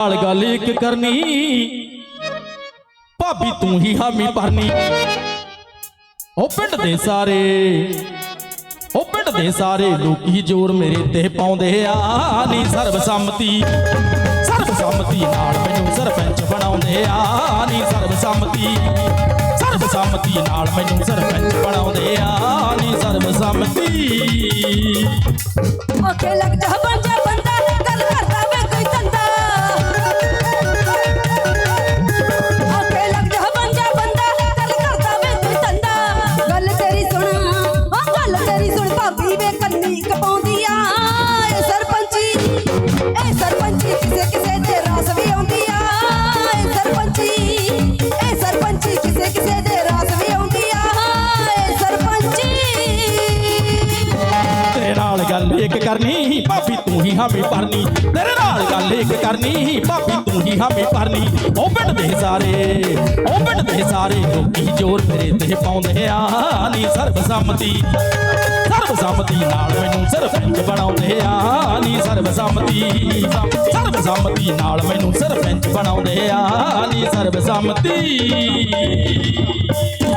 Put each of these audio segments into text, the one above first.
ਨਾਲ ਗੱਲ ਇੱਕ ਕਰਨੀ। ਭਾਬੀ ਤੂੰ ਹੀ ਹਾਮੀ ਭਰਨੀ। ਉਹ ਪਿੰਡ ਦੇ ਸਾਰੇ, ਉਹ ਪਿੰਡ ਦੇ ਸਾਰੇ ਲੋਕੀ ਜ਼ੋਰ ਮੇਰੇ ਤੇ ਪਾਉਂਦੇ ਆ। ਨੀ ਸਰਬਸੰਮਤੀ ਸਰਬਸੰਮਤੀ ਨਾਲ ਮੈਨੂੰ ਸਰਪੰਚ ਬਣਾਉਂਦੇ ਆ। ਨੀ ਸਰਬਸੰਮਤੀ ਸਰਬਸੰਮਤੀ ਨਾਲ ਮੈਨੂੰ ਸਰਪੰਚ ਬਣਾਉਂਦੇ ਆ। ਨੀ ਸਰਬਸੰਮਤੀ। ਓਕੇ ਲੱਗ ਜਾ ਗੱਲ ਇੱਕ ਕਰਨੀ, ਭਾਬੀ ਤੂੰ ਹੀ ਹਾਮੀ ਭਰਨੀ। ਤੇਰੇ ਨਾਲ ਗੱਲ ਇੱਕ ਕਰਨੀ, ਭਾਬੀ ਤੂੰ ਹੀ ਹਾਮੀ ਭਰਨੀ। ਉਹ ਪਿੰਡ ਦੇ ਸਾਰੇ ਉਹ ਪਿੰਡ ਦੇ ਸਾਰੇ ਲੋਕੀ ਜ਼ੋਰ ਮੇਰੇ ਤੇ ਪਾਉਂਦੇ ਆ। ਨੀ ਸਰਬਸੰਮਤੀ ਸਰਬਸੰਮਤੀ ਨਾਲ ਮੈਨੂੰ ਸਰਪੰਚ ਬਣਾਉਂਦੇ ਆ। ਨੀ ਸਰਬਸੰਮਤੀ ਸਰਬਸੰਮਤੀ ਨਾਲ ਮੈਨੂੰ ਸਰਪੰਚ ਬਣਾਉਂਦੇ ਆ। ਨੀ ਸਰਬਸੰਮਤੀ। ਆਖੇ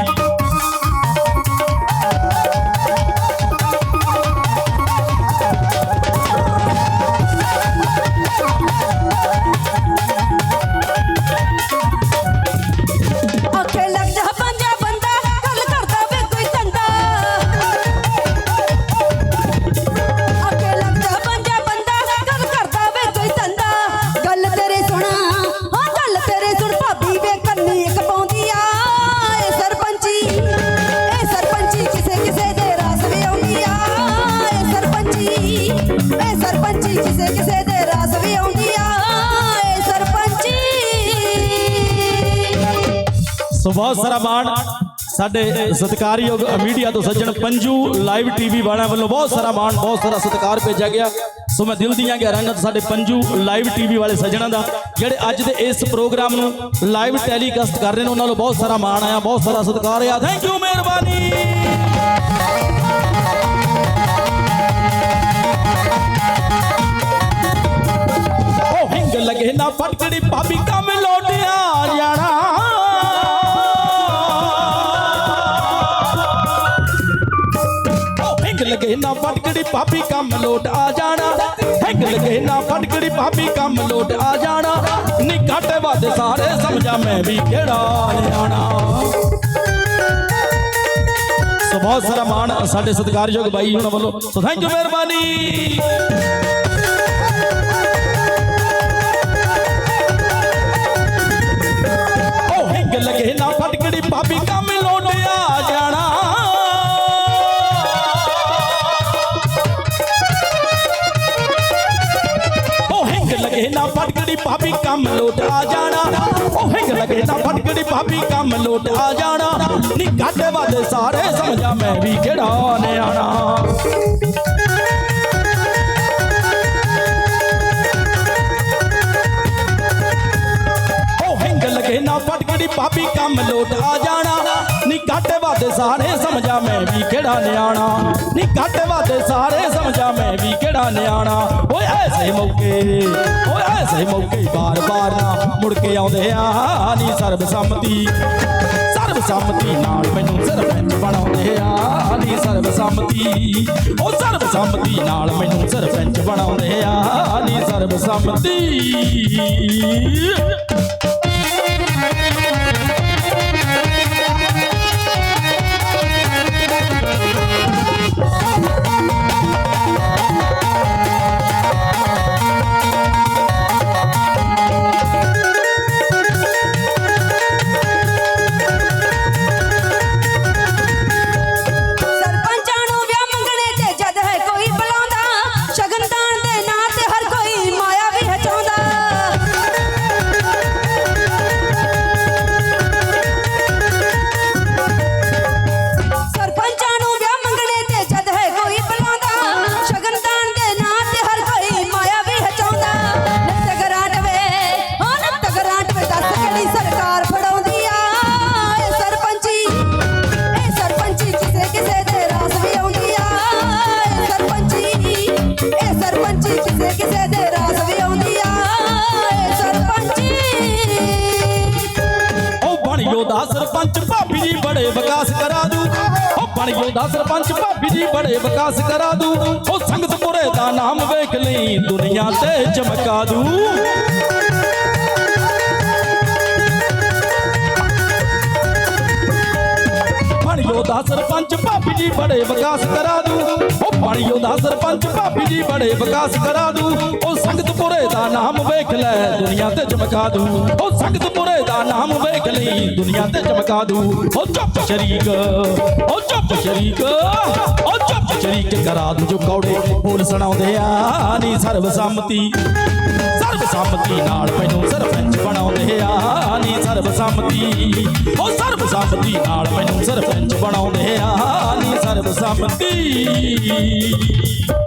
ਸੋ ਬਹੁਤ ਸਾਰਾ ਮਾਣ ਸਾਡੇ ਸਤਿਕਾਰਯੋਗ ਮੀਡੀਆ ਤੋਂ ਸੱਜਣ ਪੰਜੂ ਲਾਈਵ ਟੀਵੀ ਵਾਲਿਆਂ ਵੱਲੋਂ ਬਹੁਤ ਸਾਰਾ ਮਾਣ, ਬਹੁਤ ਸਾਰਾ ਸਤਿਕਾਰ ਭੇਜਿਆ ਗਿਆ। ਸੋ ਮੈਂ ਦਿਲ ਦੀਆਂ ਗਹਿਰਾਈਆਂ ਤੋਂ ਸਾਡੇ ਪੰਜੂ ਲਾਈਵ ਟੀਵੀ ਵਾਲੇ ਸੱਜਣਾਂ ਦਾ, ਜਿਹੜੇ ਅੱਜ ਦੇ ਇਸ ਪ੍ਰੋਗਰਾਮ ਨੂੰ ਲਾਈਵ ਟੈਲੀਕਾਸਟ ਕਰ ਰਹੇ ਨੇ, ਉਹਨਾਂ ਨੂੰ ਬਹੁਤ ਸਾਰਾ ਮਾਣ ਆਇਆ, ਬਹੁਤ ਸਾਰਾ ਸਤਿਕਾਰ ਆ ਥੈਂਕ ਯੂ ਮਿਹਰਬਾਨੀ। ਲਗੇ ਨਾ ਫਟਕੜੀ, ਭਾਬੀ ਕੰਮ ਲੋਟਿਆ ਜਾਣਾ ਕੰਮ ਲੋਟ ਆ ਜਾਣਾ। ਹਿੰਗ ਲਗੇ ਨਾ ਫਟਕੜੀ ਭਾਬੀ, ਕੰਮ ਲੋਟ ਆ ਜਾਣਾ। ਨੀ ਘੱਟ ਵੱਧ ਸਾਰੇ ਸਮਝਾ ਮੈਂ ਵੀ ਕਿਹੜਾ ਨਿਆਣਾ। ਸੋ ਬਹੁਤ ਸਾਰਾ ਮਾਣ ਸਾਡੇ ਸਤਿਕਾਰਯੋਗ ਬਾਈ ਉਹਨਾਂ ਵੱਲੋਂ। ਸੋ ਥੈਂਕ ਯੂ ਮਿਹਰਬਾਨੀ। ਹਿੰਗ ਫਟਕੜੀ ਭਾਬੀ ਕੰਮ ਲੋਟ ਆ ਜਾਣਾ। ਉਹ ਹਿੰਗ ਲਗੇ ਫਟਕੜੀ ਭਾਬੀ ਕੰਮ ਲੋਟ ਆ ਜਾਣਾ। ਨੀ ਘੱਟ ਵੱਧ ਸਾਰੇ ਸਮਝਾ ਮੈਂ ਵੀ ਕਿਹੜਾ ਨਿਆਣਾ। ਉਹ ਫਟਕੜੀ ਭਾਬੀ ਕੰਮ ਲੋਟ ਆ ਜਾਣਾ। ਨੀ ਘੱਟ ਵੱਧ ਸਾਰੇ ਸਮਝਾ ਮੈਂ ਵੀ ਕਿਹੜਾ ਨਿਆਣਾ। ਨੀ ਘੱਟ ਵੱਧ ਸਾਰੇ ਸਮਝਾ ਮੈਂ ਵੀ ਕਿਹੜਾ ਨਿਆਣਾ। ਓਏ ਐਸੇ ਮੌਕੇ, ਓਏ ਐਸੇ ਮੌਕੇ ਬਾਰ-ਬਾਰ ਨਾ ਮੁੜ ਕੇ ਆਉਂਦੇ ਆ, ਨੀ ਸਰਬਸੰਮਤੀ। ਸਰਬਸੰਮਤੀ ਨਾਲ ਮੈਨੂੰ ਸਰਪੰਚ ਬਣਾਉਂਦੇ ਆ, ਨੀ ਸਰਬਸੰਮਤੀ। ਉਹ ਸਰਬਸੰਮਤੀ ਨਾਲ ਮੈਨੂੰ ਸਰਪੰਚ ਬਣਾਉਂਦੇ ਆ, ਨੀ ਸਰਬਸੰਮਤੀ। ਸਰਪੰਚਾਂ ਬੜੇ ਵਿਕਾਸ ਕਰਾ ਦੂ। ਉਹ ਬਣ ਗਿਆ ਸਰਪੰਚ ਭਾਬੀ ਜੀ, ਬੜੇ ਵਿਕਾਸ ਕਰਾ ਦੂ। ਉਹ ਸੰਗਤਪੁਰੇ ਦਾ ਨਾਮ ਵੇਖ ਲਈ ਦੁਨੀਆ ਤੇ ਚਮਕਾ ਦੂ। ਦਾ ਸਰਪੰਚ ਭਾਬੀ ਜੀ ਬੜੇ ਵਿਕਾਸ ਕਰਾ ਦੂ। ਉਹ ਬਣਿਓ ਦਾ ਸਰਪੰਚ ਭਾਬੀ ਜੀ ਬੜੇ ਵਿਕਾਸ ਕਰਾ ਦੂ। ਉਹ ਸੰਗਤਪੁਰੇ ਦਾ ਨਾਮ ਵੇਖ ਲੈ, ਦੁਨੀਆ ਤੇ ਚਮਕਾ ਦੂ। ਉਹ ਸੰਗਤਪੁਰੇ ਦਾ ਨਾਮ ਵੇਖ ਲਈ, ਦੁਨੀਆ ਤੇ ਚਮਕਾ ਦੂ। ਉਹ ਚੁੱਪ ਸ਼ਰੀਕ, ਉਹ ਚੁੱਪ ਸ਼ਰੀਕ, ਉਹ ਚੁੱਪ ਸ਼ਰੀਕ ਕਰਾ ਦੂ ਜੋ ਕੌੜੇ ਬੋਲ ਸੁਣਾਉਂਦੇ ਆ। ਨੀ ਸਰਬਸੰਮਤੀ ਸਰਬਸੰਮਤੀ ਨਾਲ ਮੈਨੂੰ ਸਰਪੰਚ ਬਣਾਉਂਦੇ ਆ, ਨੀ ਸਰਬਸੰਮਤੀ। ਉਹ ਸਰਬਸੰਮਤੀ ਨਾਲ ਮੈਨੂੰ ਸਰਪੰਚ ਬਣਾਉਂਦੇ ਆ, ਨੀ ਸਰਬਸੰਮਤੀ। ਚੰਗਾ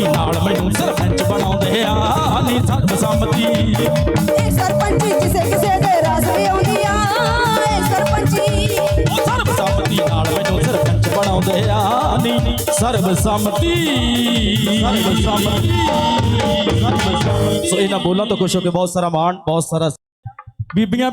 ਸਰਬਸੰਮਤੀ ਨਾਲ ਮੈਨੂੰ ਸਰਪੰਚ ਬਣਾਉਂਦੇ ਆ। ਨੀ ਸਰਬਸੰਮਤੀ ਇਹ ਸਰਪੰਚੀ ਕਿਸੇ ਕਿਸੇ ਦੇ ਰਾਸ ਵੀ ਆਉਂਦੀ ਆ। ਇਹ ਸਰਪੰਚੀ ਉਹ ਸਰਬਸੰਮਤੀ ਨਾਲ ਮੈਨੂੰ ਸਰਪੰਚ ਬਣਾਉਂਦੇ ਆ। ਨੀ ਸਰਬਸੰਮਤੀ ਸਰਬਸੰਮਤੀ ਸੋ ਇਹਨਾਂ ਬੋਲਾਂ ਤੋਂ ਖੁਸ਼ ਹੋ ਕੇ ਬਹੁਤ ਸਾਰਾ ਮਾਣ ਬਹੁਤ ਸਾਰਾ ਬੀਬੀਆਂ